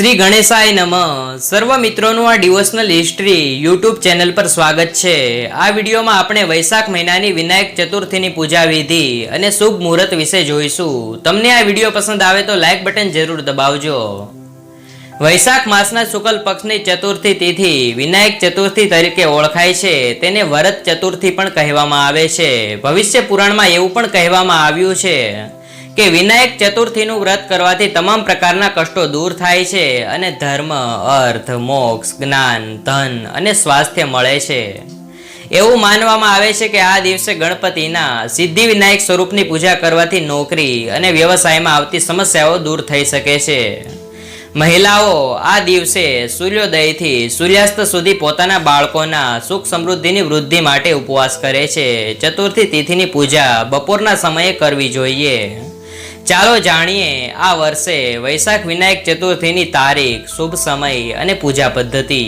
શ્રી ગણેશાય નમ. સર્વ મિત્રોનું આ ડિવોશનલ હિસ્ટ્રી યુટ્યુબ ચેનલ પર સ્વાગત છે. આ વિડીયોમાં આપણે વૈશાખ મહિનાની વિનાયક ચતુર્થીની પૂજા વિધિ અને શુભ મુહૂર્ત વિશે જોઈશું. તમને આ વીડિયો પસંદ આવે તો લાઇક બટન જરૂર દબાવજો. વૈશાખ માસના શુક્લ પક્ષની ચતુર્થી તિથિ વિનાયક ચતુર્થી તરીકે ઓળખાય છે. તેને વરદ ચતુર્થી પણ કહેવામાં આવે છે. ભવિષ્ય પુરાણમાં એવું પણ કહેવામાં આવ્યું છે. કે વિનાયક ચતુર્થીનું વ્રત કરવાથી તમામ પ્રકારના કષ્ટો દૂર થાય છે અને ધર્મ, અર્થ, મોક્ષ, જ્ઞાન, ધન અને સ્વાસ્થ્ય મળે છે. એવું માનવામાં આવે છે કે આ દિવસે ગણપતિના સિદ્ધિ વિનાયક સ્વરૂપની પૂજા કરવાથી નોકરી અને વ્યવસાયમાં આવતી સમસ્યાઓ દૂર થઈ શકે છે. મહિલાઓ આ દિવસે સૂર્યોદયથી સૂર્યાસ્ત સુધી પોતાના બાળકોના સુખ સમૃદ્ધિની વૃદ્ધિ માટે ઉપવાસ કરે છે. ચતુર્થી તિથિની પૂજા બપોરના સમયે કરવી જોઈએ. ચાલો જાણીએ આ વર્ષે વૈશાખ વિનાયક ચતુર્થીની તારીખ, શુભ સમય અને પૂજા પદ્ધતિ.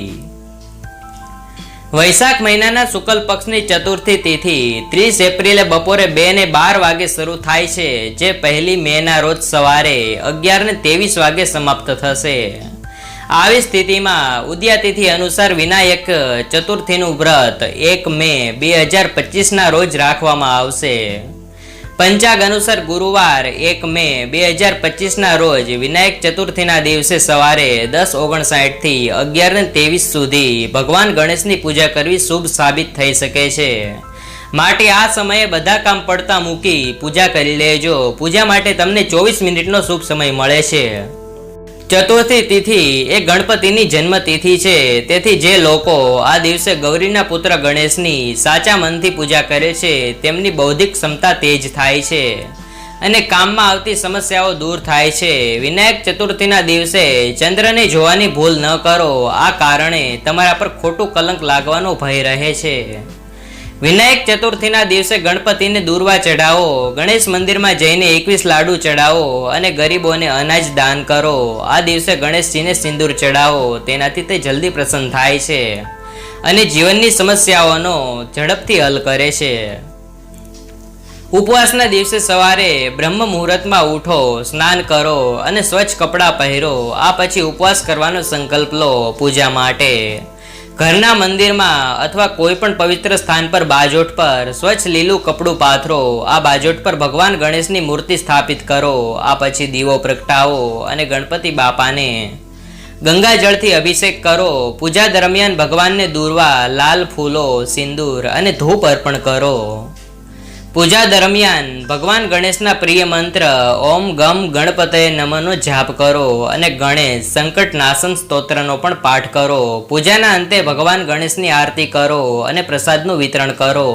વૈશાખ મહિનાના શુક્લ પક્ષની ચતુર્થી તિથિ ત્રીસ એપ્રિલે બપોરે બે ને બાર વાગે શરૂ થાય છે, જે પહેલી મે ના રોજ સવારે અગિયાર ને ત્રેવીસ વાગે સમાપ્ત થશે. આવી સ્થિતિમાં ઉદ્યાતિથિ અનુસાર વિનાયક ચતુર્થીનું વ્રત એક મે બે હજાર પચીસના રોજ રાખવામાં આવશે. પંચાગ અનુસાર ગુરુવાર એક મે બે હજાર પચીસના રોજ વિનાયક ચતુર્થીના દિવસે સવારે દસ ઓગણસાઠથી અગિયાર ને ત્રેવીસ સુધી ભગવાન ગણેશની પૂજા કરવી શુભ સાબિત થઈ શકે છે. માટે આ સમયે બધા કામ પડતા મૂકી પૂજા કરી લેજો. પૂજા માટે તમને ચોવીસ મિનિટનો શુભ સમય મળે છે. ચતુર્થી તિથિ એ ગણપતિની જન્મ તિથિ છે. તેથી જે લોકો આ દિવસે ગૌરીના પુત્ર ગણેશની સાચા મનથી પૂજા કરે છે, તેમની બૌદ્ધિક ક્ષમતા તેજ થાય છે અને કામમાં આવતી સમસ્યાઓ દૂર થાય છે. વિનાયક ચતુર્થીના દિવસે ચંદ્રને જોવાની ભૂલ ન કરો. આ કારણે તમારા પર ખોટું કલંક લાગવાનો ભય રહે છે. વિનાયક ચતુર્થીના દિવસે ગણપતિને દૂરવા ચઢાવો, ગણેશ મંદિરમાં જઈને એકવીસ લાડુ ચડાવો અને ગરીબોને અનાજ દાન કરો. આ દિવસે ગણેશજીને સિંદૂર ચડાવો તેનાથી તે જલ્દી પ્રસન્ન થાય છે અને જીવનની સમસ્યાઓનો ઝડપથી હલ કરે છે. ઉપવાસના દિવસે સવારે બ્રહ્મ મુહૂર્તમાં ઉઠો, સ્નાન કરો અને સ્વચ્છ કપડાં પહેરો. આ પછી ઉપવાસ કરવાનો સંકલ્પ લો પૂજા માટે. ઘરના મંદિરમાં અથવા કોઈ પણ પવિત્ર સ્થાન પર બાજોટ પર સ્વચ્છ લીલું કપડું પાથરો, આ બાજોટ પર ભગવાન ગણેશની મૂર્તિ સ્થાપિત કરો, આ પછી દીવો પ્રગટાવો અને ગણપતિ બાપાને ગંગા જળથી અભિષેક કરો. પૂજા દરમિયાન ભગવાનને દૂરવા લાલ ફૂલો, સિંદૂર અને ધૂપ અર્પણ કરો. પૂજા દરમિયાન ભગવાન ગણેશના પ્રિય મંત્ર, ઓમ ગમ ગણપતય નમનો જાપ કરો અને ગણેશ સંકટ નાશન સ્તોત્રનો પણ પાઠ કરો. પૂજાના અંતે ભગવાન ગણેશની આરતી કરો અને પ્રસાદનું વિતરણ કરો.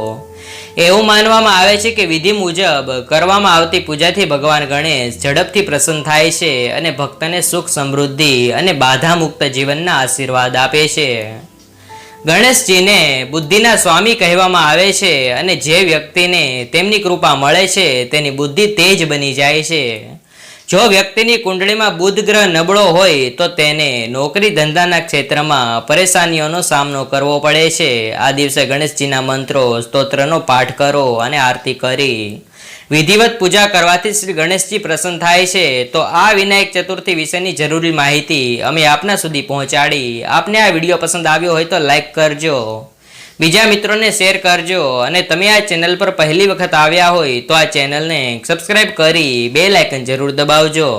એવું માનવામાં આવે છે કે વિધિ મુજબ કરવામાં આવતી પૂજાથી ભગવાન ગણેશ ઝડપથી પ્રસન્ન થાય છે અને ભક્તને સુખ સમૃદ્ધિ અને બાધા મુક્ત જીવનના આશીર્વાદ આપે છે. ગણેશજીને બુદ્ધિના સ્વામી કહેવામાં આવે છે અને જે વ્યક્તિને તેમની કૃપા મળે છે, તેની બુદ્ધિ તેજ બની જાય છે. જો વ્યક્તિની કુંડળીમાં બુધ ગ્રહ નબળો હોય, તો તેને નોકરી ધંધાના ક્ષેત્રમાં પરેશાનીઓનો સામનો કરવો પડે છે. આ દિવસે ગણેશજીના મંત્રો, સ્તોત્રનો પાઠ કરો અને આરતી કરી. વિધિવત પૂજા કરવાથી શ્રી ગણેશજી પ્રસન્ન થાય છે. તો આ વિનાયક ચતુર્થી વિશેની જરૂરી માહિતી અમે આપના સુધી પહોંચાડી. આપને આ વીડિયો પસંદ આવ્યો હોય તો લાઈક કરજો. બીજા મિત્રોને શેર કરજો અને તમે આ ચેનલ પર પહેલી વખત આવ્યા હોય તો આ ચેનલને સબસ્ક્રાઈબ કરી બે લાઇકન જરૂર દબાવજો.